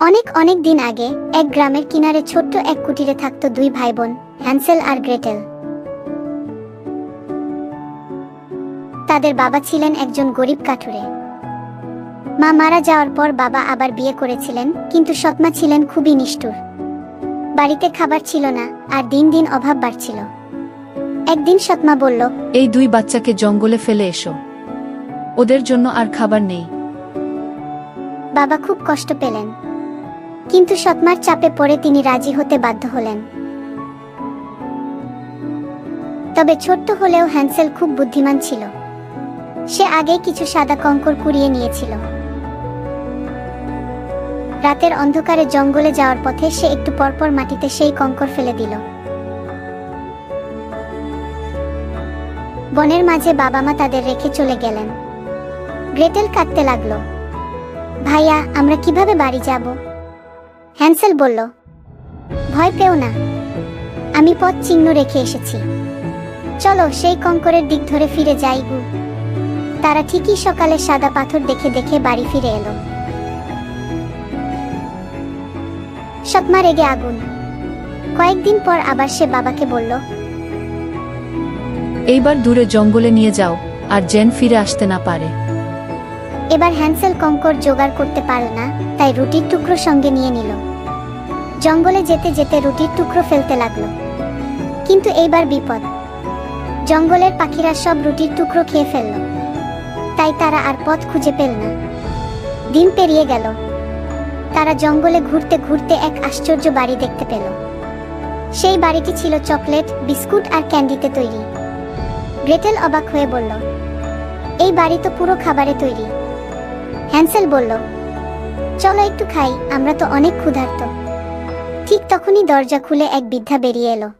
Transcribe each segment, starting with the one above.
অনেক অনেক দিন আগে এক গ্রামের কিনারে ছোট্ট এক কুটিরে থাকতো দুই ভাই বোন হ্যান্সেল আর গ্রেটেল। তাদের বাবা ছিলেন একজন গরিব কাঠুরে। মা মারা যাওয়ার পর বাবা আবার বিয়ে করেছিলেন কিন্তু সৎমা ছিলেন খুবই নিষ্ঠুর। বাড়িতে খাবার ছিল না আর দিন দিন অভাব বাড়ছিল। একদিন সৎমা বলল এই দুই বাচ্চাকে জঙ্গলে ফেলে এসো। ওদের জন্য আর খাবার নেই। বাবা খুব কষ্ট পেলেন। কিন্তু সৎমার চাপে পড়ে তিনি রাজি হতে বাধ্য হলেন। তবে ছোট্ট হলেও হ্যান্সেল খুব বুদ্ধিমান ছিল। সে আগে কিছু সাদা কঙ্কর কুড়িয়ে নিয়েছিল। রাতের অন্ধকারে জঙ্গলে যাওয়ার পথে সে একটু পরপর মাটিতে সেই কঙ্কর ফেলে দিল। বনের মাঝে বাবা মা তাদের রেখে চলে গেলেন। গ্রেটেল কাঁদতে লাগল। ভাইয়া, আমরা কীভাবে বাড়ি যাব? হ্যান্সেল বলল ভয় পেও না আমি পথ চিহ্ন রেখে এসেছি। চলো সেই কঙ্করের দিক ধরে ফিরে যাই গু। তারা ঠিকই সকালে সাদা পাথর দেখে দেখে বাড়ি ফিরে এলো। সৎমা রেগে আগুন। কয়েকদিন পর আবার সে বাবাকে বলল এইবার দূরে জঙ্গলে নিয়ে যাও আর জেন ফিরে আসতে না পারে। এবার হ্যান্সেল কঙ্কর জোগাড় করতে পারল না তাই রুটির টুকরো সঙ্গে নিয়ে নিল। জঙ্গলে যেতে যেতে রুটির টুকরো ফেলতে লাগল। কিন্তু এইবার বিপদ। জঙ্গলের পাখিরা সব রুটির টুকরো খেয়ে ফেলল। তাই তারা আর পথ খুঁজে পেল না। দিন পেরিয়ে গেল। তারা জঙ্গলে ঘুরতে ঘুরতে এক আশ্চর্য বাড়ি দেখতে পেল। সেই বাড়িটি ছিল চকলেট, বিস্কুট আর ক্যান্ডিতে তৈরি। গ্রেটেল অবাক হয়ে বলল, এই বাড়ি তো পুরো খাবারে তৈরি। হ্যান্সেল বলল, চলো একটু খাই, আমরা তো অনেক ক্ষুধার্ত। ঠিক তখনই দরজা খুলে এক বৃদ্ধা বেরিয়ে এলো।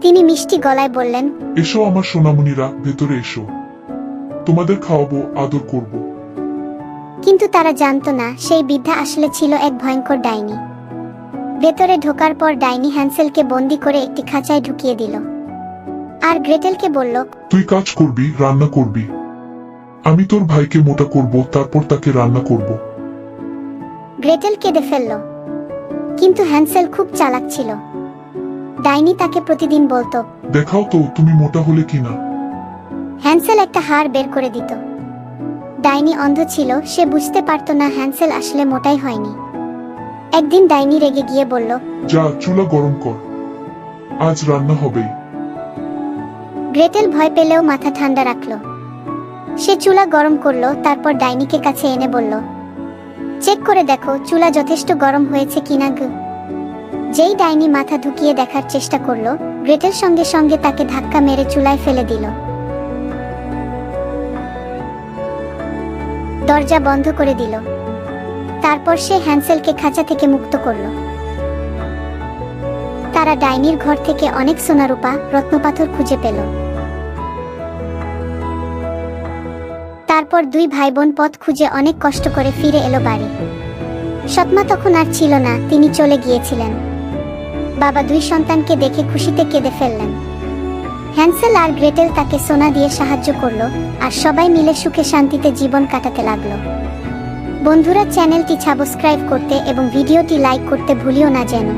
তিনি মিষ্টি গলায় বললেন এসো আমার সোনামণিরা ভেতরে এসো। তোমাদের খাওয়াবো আদর করব। কিন্তু তারা জানতো না সেই বৃদ্ধা আসলে ছিল এক ভয়ঙ্কর ডাইনি। ভেতরে ঢোকার পর ডাইনি হ্যান্সেলকে বন্দি করে একটি খাঁচায় ঢুকিয়ে দিল। আর গ্রেটেলকে বলল তুই কাজ করবি রান্না করবি। আমি তোর ভাইকে মোটা করব তারপর তাকে রান্না করব। গ্রেটেল কেঁদে ফেলল। কিন্তু হ্যান্সেল খুব চালাক ছিল। ডাইনি তাকে প্রতিদিন বলতো দেখাও তো তুমি মোটা হলে কিনা হ্যান্সেল একটা হাড় বের করে দিত। ডাইনি অন্ধ ছিল সে বুঝতে পারত না হ্যান্সেল আসলে মোটাই হয়নি। একদিন ডাইনি রেগে গিয়ে বলল যা চুলা গরম কর। আজ রান্না হবেই। গ্রেটেল ভয় পেলেও মাথা ঠান্ডা রাখল। সে চুলা গরম করল তারপর ডাইনিকে কাছে এনে বলল চেক করে দেখো, চুলা যথেষ্ট গরম হয়েছে কিনা গু। যেই ডাইনি মাথা ঢুকিয়ে দেখার চেষ্টা করল গ্রেটেল সঙ্গে সঙ্গে তাকে ধাক্কা মেরে চুলায় ফেলে দিল। দরজা বন্ধ করে দিল। তারপর সে হ্যান্সেলকে খাঁচা থেকে মুক্ত করল। তারা ডাইনির ঘর থেকে অনেক সোনারূপা, রত্নপাথর খুঁজে পেল। তারপর দুই ভাই বোন পথ খুঁজে অনেক কষ্ট করে ফিরে এলো বাড়ি। সৎমা তখন আর ছিল না, তিনি চলে গিয়েছিলেন। বাবা দুই সন্তানকে দেখে খুশিতে কেঁদে ফেললেন। হ্যান্সেল আর গ্রেটেল তাকে সোনা দিয়ে সাহায্য করল আর সবাই মিলে সুখে শান্তিতে জীবন কাটাতে লাগল। বন্ধুরা, চ্যানেলটি সাবস্ক্রাইব করতে এবং ভিডিওটি লাইক করতে ভুলিও না যেন।